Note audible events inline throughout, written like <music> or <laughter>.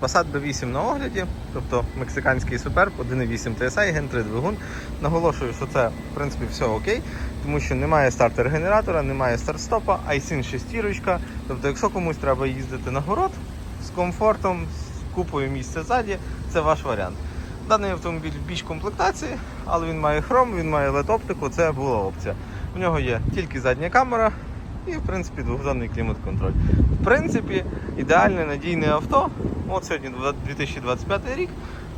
Passat B8 на огляді, тобто мексиканський суперб, 1.8 TSI, Gen 3 двигун. Наголошую, що це в принципі все окей, тому що немає стартер-генератора, немає старт-стопа, iSyn шестірочка. Тобто, якщо комусь треба їздити на город з комфортом, з купою місця ззаді, це ваш варіант. Даний автомобіль в більш комплектації, але він має хром, він має LED-оптику, це була опція. У нього є тільки задня камера і, в принципі, двохзонний клімат-контроль. В принципі, ідеальне надійне авто. От сьогодні 2025 рік.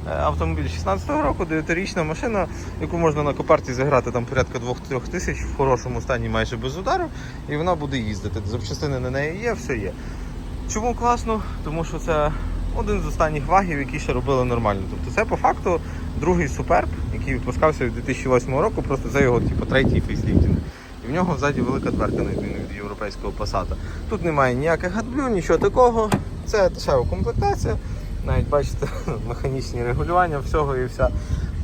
Е, Автомобіль 16-го року, 9-річна машина, яку можна на копарті зіграти там порядка 2-3 тисяч в хорошому стані майже без удару, і вона буде їздити. Запчастини на неї є, все є. Чому класно? Тому що це один з останніх вагів, які ще робили нормально. Тобто це по факту другий суперб, який випускався від 2008 року, просто це його типу, третій фейсліфтинг. І в нього ззаді велика дверка на відміну від європейського пасата. Тут немає ніяких гадблю, нічого такого. Це дешева комплектація. Навіть бачите, <laughs> механічні регулювання, всього і вся.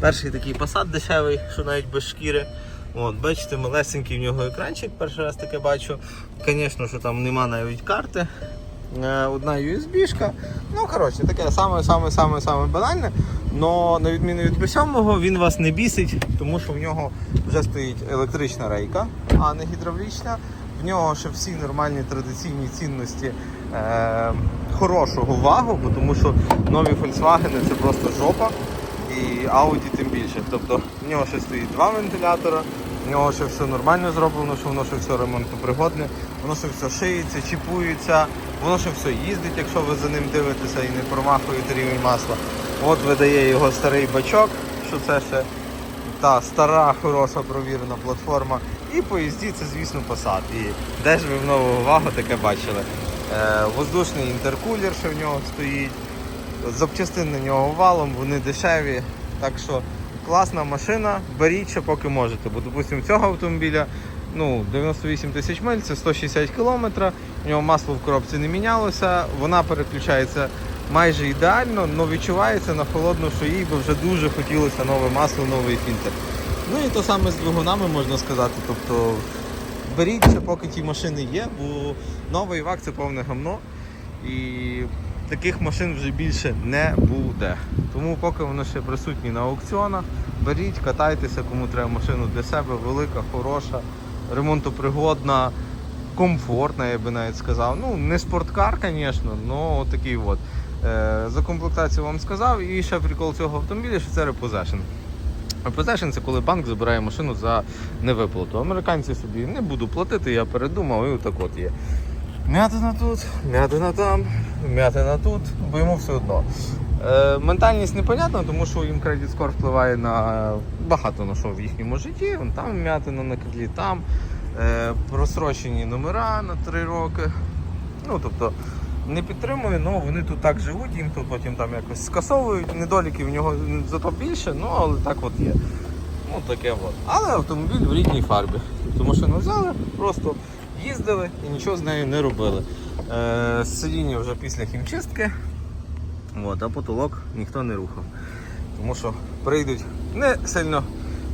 Перший такий пасат дешевий, що навіть без шкіри. От, бачите, малесенький в нього екранчик, перший раз таке бачу. Звісно, що там нема навіть карти. Е, Одна USB-шка. Ну, коротше, таке саме-саме-саме-саме банальне. Но на відміну від B7 він вас не бісить, тому що в нього вже стоїть електрична рейка, а не гідравлічна. В нього ще всі нормальні традиційні цінності е, хорошого вагу, бо тому що нові Volkswagen це просто жопа. І Audi тим більше. Тобто в нього ще стоїть два вентилятора, в нього ще все нормально зроблено, що воно ще все ремонтопригодне, воно ще все шиється, чіпується, воно ще все їздить, якщо ви за ним дивитеся і не промахуєте рівень масла. От видає його старий бачок, що це ще та стара, хороша провірена платформа. І по їзді це, звісно, Passat. І де ж ви в нову вагу таке бачили? Е, воздушний інтеркулер, що в нього стоїть. Запчастин на нього валом, вони дешеві. Так що класна машина, беріть ще поки можете. Бо, допустимо, цього автомобіля ну, 98 тисяч миль, це 160 кілометрів. У нього масло в коробці не мінялося, вона переключається майже ідеально, але відчувається на холодну, що їй би вже дуже хотілося нове масло, новий фільтр. Ну і то саме з двигунами можна сказати. Тобто беріть поки ті машини є, бо новий ВАК це повне гамно. І таких машин вже більше не буде. Тому поки воно ще присутні на аукціонах, беріть, катайтеся, кому треба машину для себе, велика, хороша, ремонтопригодна, комфортна, я би навіть сказав. Ну, не спорткар, звісно, але такий от. Е, За комплектацію вам сказав. І ще прикол цього автомобіля, що це repossession. Repossession – це коли банк забирає машину за невиплату. Американці собі не буду платити, я передумав, і отак от є. М'ятина тут, м'ятина там, м'ятина тут, бо йому все одно. Е, ментальність непонятна, тому що їм кредит скор впливає на багато на що в їхньому житті. Вон там м'ятина на крилі, там е, просрочені номера на 3 роки. Ну, тобто, не підтримую, але вони тут так живуть, їм тут потім там якось скасовують. Недоліків в нього зато більше, ну але так от є. Ну таке от. Але автомобіль в рідній фарбі. Тобто машину взяли, просто їздили і нічого з нею не робили. Е, сидіння вже після хімчистки, от, а потолок ніхто не рухав. Тому що прийдуть не сильно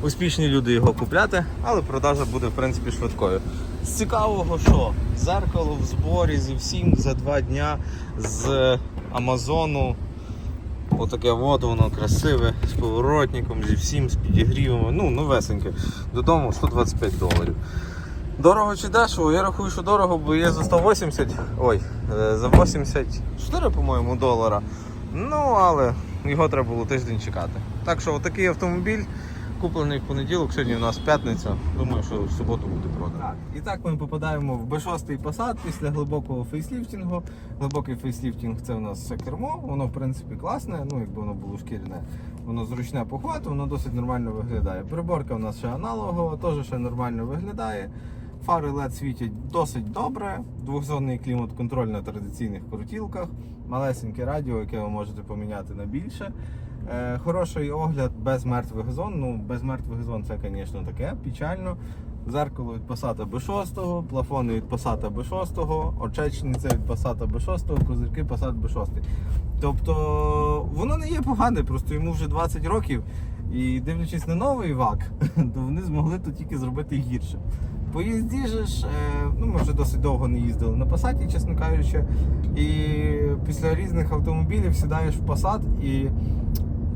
успішні люди його купляти, але продажа буде в принципі швидкою. З цікавого, що зеркало в зборі зі всім за два дня з Амазону. Отаке от воно красиве, з поворотником, зі всім, з підігрівом. Ну, новесеньке. Додому 125 доларів. Дорого чи дешево? Я рахую, що дорого, бо є за 180, ой, е, за 84, по-моєму, долара. Ну, але його треба було тиждень чекати. Так що отакий автомобіль, куплений в понеділок, сьогодні у нас п'ятниця. Думаю, що в суботу буде продано. І так ми попадаємо в B6 Passat після глибокого фейсліфтингу. Глибокий фейсліфтинг це у нас все кермо, воно в принципі класне, ну якби воно було шкіряне, воно зручне по хвату, воно досить нормально виглядає. Приборка у нас ще аналогова, теж ще нормально виглядає. Фари LED світять досить добре. Двохзонний клімат-контроль на традиційних крутілках, малесеньке радіо, яке ви можете поміняти на більше. Е, хороший огляд без мертвих зон. Ну, без мертвих зон це, звісно, таке печально. Зеркало від Passat B6, плафони від Passat B6, очечниця від Passat B6, козирки Passat B6. Тобто воно не є погане, просто йому вже 20 років. І дивлячись на новий ВАК, <laughs> то вони змогли тут тільки зробити гірше. По їзді же ж, е, ну ми вже досить довго не їздили на Passat, чесно кажучи. І після різних автомобілів сідаєш в Passat і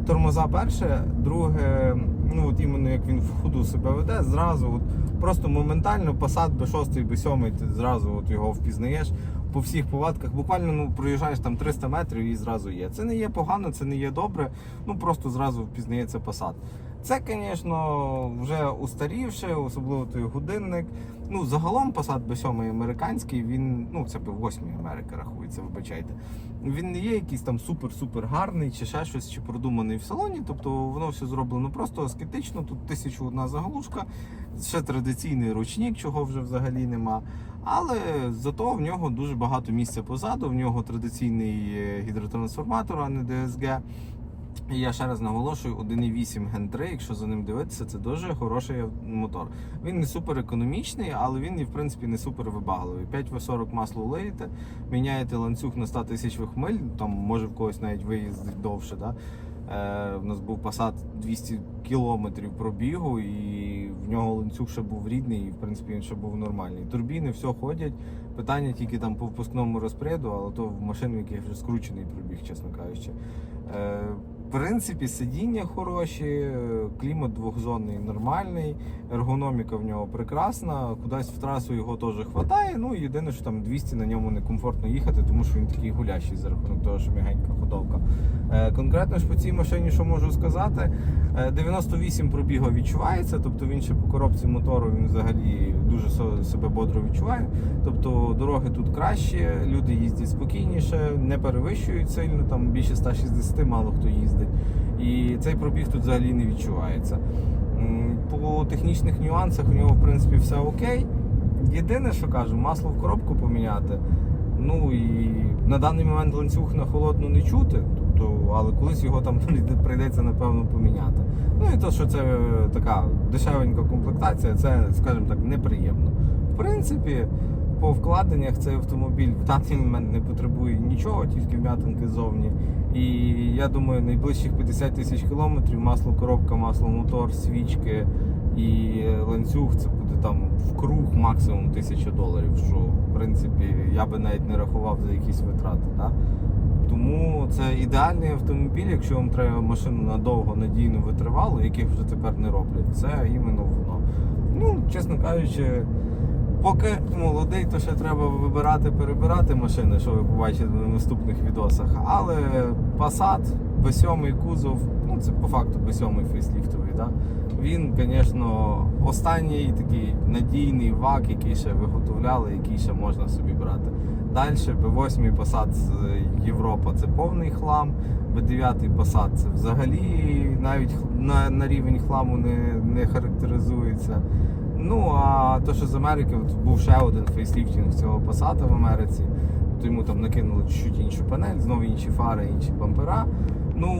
тормоза перше, друге, ну от іменно як він в ходу себе веде, зразу от, просто моментально Passat B6, B7, ти зразу от його впізнаєш по всіх повадках. Буквально ну, проїжджаєш там 300 метрів і зразу є. Це не є погано, це не є добре, ну просто зразу впізнається Passat. Це, звісно, вже устарівше, особливо той годинник. Ну, загалом Passat B7 американський, він, ну це B8 Америка рахується, вибачайте. Він не є якийсь там супер-супер гарний, чи ще щось, чи продуманий в салоні. Тобто воно все зроблено просто аскетично. Тут тисячу одна заглушка, ще традиційний ручник, чого вже взагалі нема. Але зато в нього дуже багато місця позаду. В нього традиційний е, гідротрансформатор, а не DSG. І я ще раз наголошую, 1.8 Gen 3, якщо за ним дивитися, це дуже хороший мотор. Він не супер економічний, але він в принципі не супер вибагливий. 5В40 масло влиєте, міняєте ланцюг на 100 тисяч миль, там може в когось навіть виїздить довше. Да? Е, у нас був Passat 200 кілометрів пробігу, і в нього ланцюг ще був рідний, і в принципі він ще був нормальний. Турбіни все ходять. Питання тільки там по впускному розпреду, але то в машин, в яких вже скручений пробіг, чесно кажучи. Е, принципі, сидіння хороші, е, клімат двохзонний нормальний, ергономіка в нього прекрасна, кудись в трасу його теж вистачає. Ну єдине, що там 200 на ньому некомфортно їхати, тому що він такий гулящий за рахунок того, що м'ягенька ходовка. Е, конкретно ж по цій машині, що можу сказати, е, 98 пробігу відчувається, тобто він ще по коробці мотору він взагалі дуже себе бодро відчуває. Тобто дороги тут кращі, люди їздять спокійніше, не перевищують сильно, там більше 160 мало хто їздить. І цей пробіг тут взагалі не відчувається. По технічних нюансах у нього в принципі все окей. Єдине, що кажу, масло в коробку поміняти. Ну і на даний момент ланцюг на холодну не чути, тобто, але колись його там <laughs> прийдеться напевно поміняти. Ну і то, що це така дешевенька комплектація, це, скажімо так, неприємно. В принципі, по вкладеннях цей автомобіль в даний момент не потребує нічого, тільки вм'ятинки ззовні. І я думаю, найближчих 50 тисяч кілометрів масло коробка, масло мотор, свічки і ланцюг це буде там в круг максимум 1000 доларів. Що в принципі я би навіть не рахував за якісь витрати. Да? Тому це ідеальний автомобіль, якщо вам треба машину надовго, надійно витривалу, яких вже тепер не роблять. Це іменно воно. Ну, чесно кажучи, поки молодий, то ще треба вибирати, перебирати машини, що ви побачите на наступних відосах. Але Passat, B7 кузов, ну це по факту B7 фейсліфтовий, да? він, звісно, останній такий надійний ВАК, який ще виготовляли, який ще можна собі брати. Далі B8 Passat Європа це повний хлам, B9 Passat це взагалі навіть на, на рівень хламу не, не характеризується. Ну а то, що з Америки, от був ще один фейсліфтінг цього Passat в Америці, то йому там накинули чуть іншу панель, знову інші фари, інші бампера. Ну,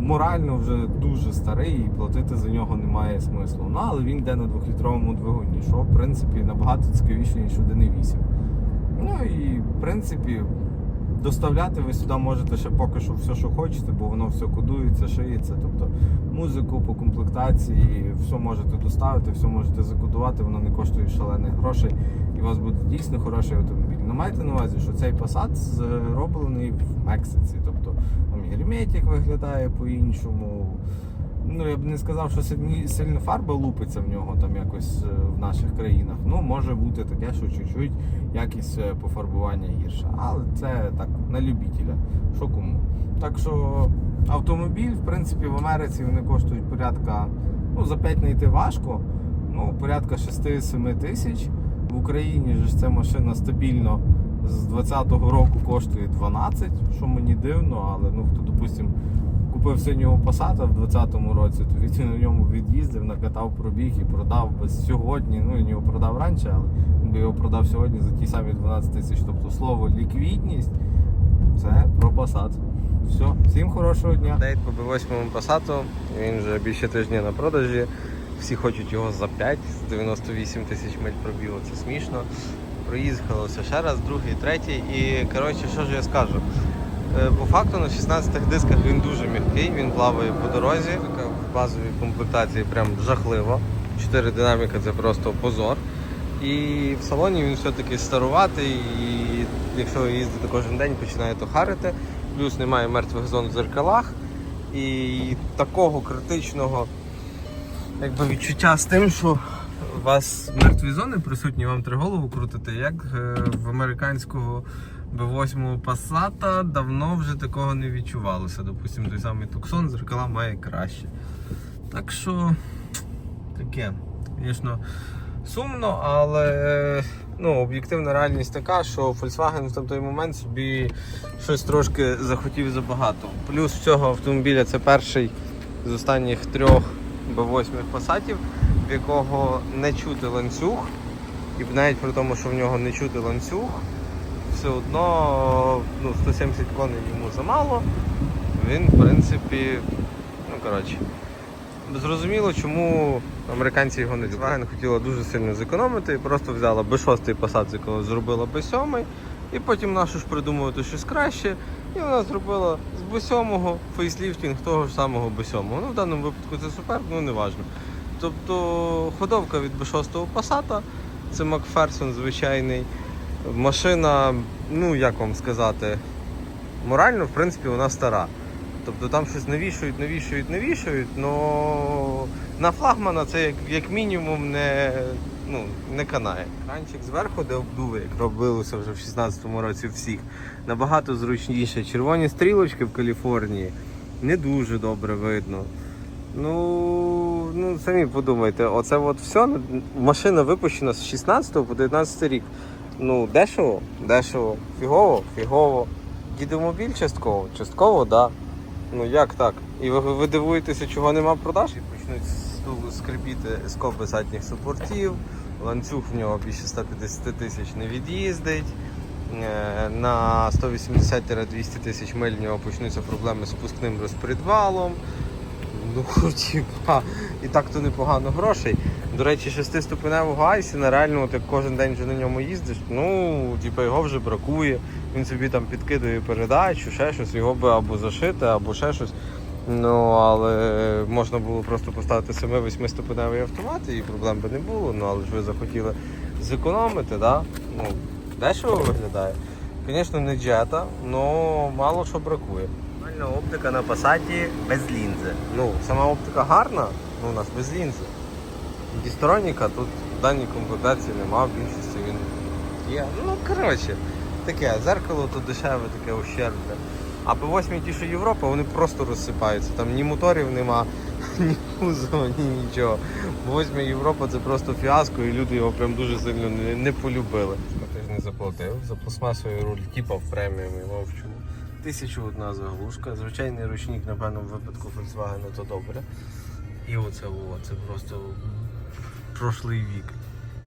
морально вже дуже старий і платити за нього немає смислу. Ну, але він йде на 2-літровому двигуні, що в принципі набагато цікавіше, ніж 1.8. Ну і в принципі, доставляти ви сюди можете ще поки що все, що хочете, бо воно все кодується, шиється. Тобто музику по комплектації, все можете доставити, все можете закодувати, воно не коштує шалених грошей і у вас буде дійсно хороший автомобіль. Ну майте на увазі, що цей Passat зроблений в Мексиці. Тобто там герметик виглядає по-іншому. Ну, я б не сказав, що сильно фарба лупиться в нього там якось е, в наших країнах. Ну, може бути таке, що чуть-чуть якість е, пофарбування гірша. Але це так, на любителя. Що кому. Так що автомобіль, в принципі, в Америці вони коштують порядка, ну, за 5 знайти важко, ну, порядка 6-7 тисяч. В Україні ж ця машина стабільно з 20-го року коштує 12, що мені дивно, але ну хто, допустим, купив синього Passat в 20-му році, то він на ньому від'їздив, накатав пробіг і продав би сьогодні. Ну він його продав раніше, але він би його продав сьогодні за ті самі 12 тисяч. Тобто слово ліквідність це про Passat. Все, всім хорошого дня. Дейт по B8 Passat, він вже більше тижня на продажі. Всі хочуть його за 5 з 98 тисяч миль пробігу. Це смішно. Проїхалося ще раз, другий, третій. І коротше, що ж я скажу? Е, По факту на 16 дисках він дуже м'який, він плаває по дорозі. Така в базовій комплектації прям жахливо. 4 динаміка це просто позор. І в салоні він все-таки старуватий, і якщо ви їздите кожен день, починає то харити. Плюс немає мертвих зон в зеркалах. І такого критичного якби, відчуття з тим, що у вас мертві зони присутні, вам треба голову крутити, як е, в американського B8 Passat давно вже такого не відчувалося. Допустимо, той самий Tucson зеркала має краще. Так що таке, звісно, сумно, але ну, об'єктивна реальність така, що Volkswagen в той момент собі щось трошки захотів забагато. Плюс цього автомобіля це перший з останніх трьох B8 Passatів, в якого не чути ланцюг. І навіть при тому, що в нього не чути ланцюг, все одно ну, 170 коней йому замало. Він, в принципі, ну коротше. Зрозуміло, чому американці його не. Volkswagen хотіла дуже сильно зекономити і просто взяла B6 Passat, з якого зробила B7, і потім нашу ж придумувати щось краще. І вона зробила з B7 фейсліфтінг того ж самого B7. Ну, в даному випадку це супер, ну не важно. Тобто ходовка від B6 Passat, це Макферсон звичайний. Машина, ну як вам сказати, морально, в принципі, вона стара. Тобто там щось навішують, навішують, навішують, але на флагмана це як, як мінімум не, ну, не канає. Кранчик зверху, де обдуви, як робилося вже в 16-му році всіх, набагато зручніше. Червоні стрілочки в Каліфорнії не дуже добре видно. Ну, ну самі подумайте, оце от все. Машина випущена з 16 по 19 рік. Ну, дешево, дешево, фігово, фігово. Дідомобіль частково, частково, так. Да. Ну як так? І ви, ви дивуєтеся, чого нема продаж? І почнуть сту- скрипіти скоби задніх супортів, ланцюг в нього більше 150 тисяч не від'їздить. Е, На 180-200 тисяч миль в нього почнуться проблеми з пускним розпредвалом. Ну, <laughs> типа, і так то непогано грошей. До речі, шестиступеневого Айсіна, реально, як кожен день вже на ньому їздиш, ну, типа, його вже бракує. Він собі там підкидує передачу, ще щось, його би або зашити, або ще щось. Ну, але можна було просто поставити 7-8 ступеневий автомат і проблем би не було. Ну, але ж ви захотіли зекономити, да? ну, дешево виглядає. Звісно, не джета, але мало що бракує. Нормальна оптика на пасаті без лінзи. Ну, сама оптика гарна, ну у нас без лінзи. Дісторонніка тут в даній комплектації нема, в більшості він є. Ну, коротше, таке, зеркало тут дешеве, таке ущербне. А по 8 ті, що Європа, вони просто розсипаються. Там ні моторів нема, <laughs> ні кузова, ні нічого. Бо 8 Європа це просто фіаско, і люди його прям дуже сильно не, не полюбили. Я теж не заплатив. За пластмасовий руль типа в преміумі мовчу. Тисячу одна заглушка. Звичайний ручник, напевно, в випадку Volkswagen то добре. І оце о, це просто прошлий вік.